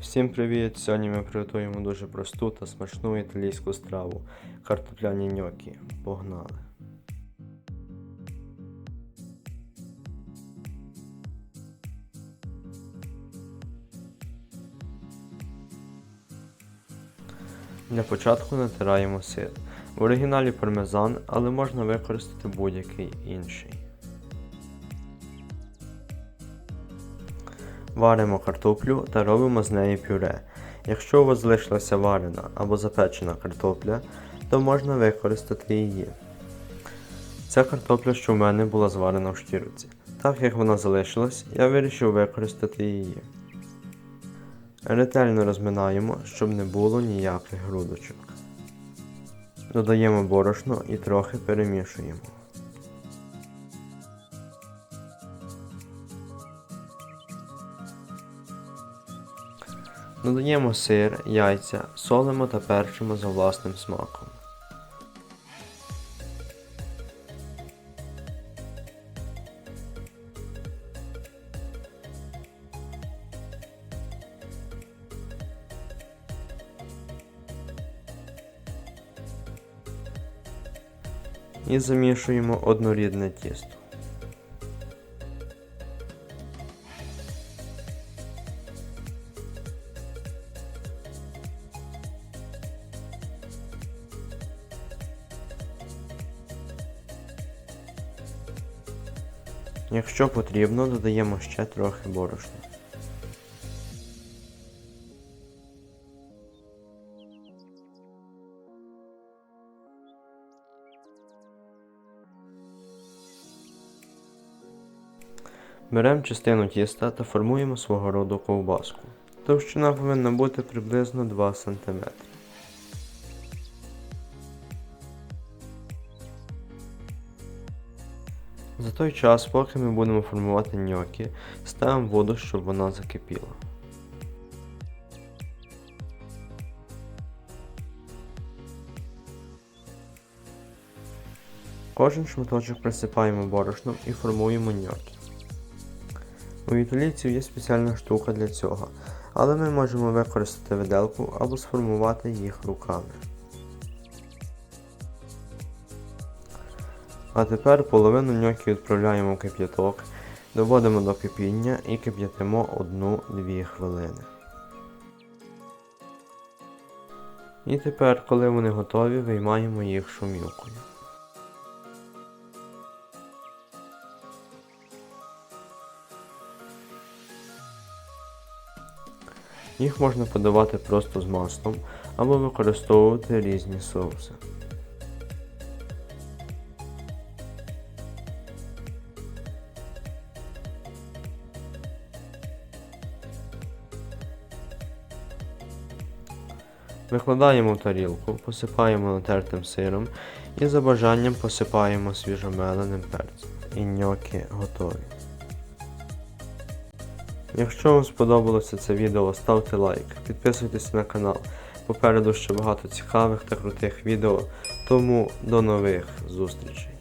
Всім привіт! Сьогодні ми приготуємо дуже просту та смачну італійську страву картопляні ньокі. Погнали! Для початку натираємо сир. В оригіналі пармезан, але можна використати будь-який інший. Варимо картоплю та робимо з неї пюре. Якщо у вас залишилася варена або запечена картопля, то можна використати її. Ця картопля, що в мене була зварена в шкірці. Так як вона залишилась, я вирішив використати її. Ретельно розминаємо, щоб не було ніяких грудочок. Додаємо борошно і трохи перемішуємо. Додаємо сир, яйця, солимо та перчимо за власним смаком. І замішуємо однорідне тісто. Якщо потрібно, додаємо ще трохи борошна. Беремо частину тіста та формуємо свого роду ковбаску. Товщина повинна бути приблизно 2 см. За той час, поки ми будемо формувати ньокі, ставимо воду, щоб вона закипіла. Кожен шматочок присипаємо борошном і формуємо ньокі. У італійців є спеціальна штука для цього, але ми можемо використати виделку або сформувати їх руками. А тепер половину ньокі відправляємо в кип'яток, доводимо до кипіння і кип'ятимо 1-2 хвилини. І тепер, коли вони готові, виймаємо їх шумівкою. Їх можна подавати просто з маслом або використовувати різні соуси. Викладаємо в тарілку, посипаємо натертим сиром і за бажанням посипаємо свіжомеленим перцем. І ньоки готові. Якщо вам сподобалося це відео, ставте лайк, підписуйтесь на канал. Попереду ще багато цікавих та крутих відео, тому до нових зустрічей.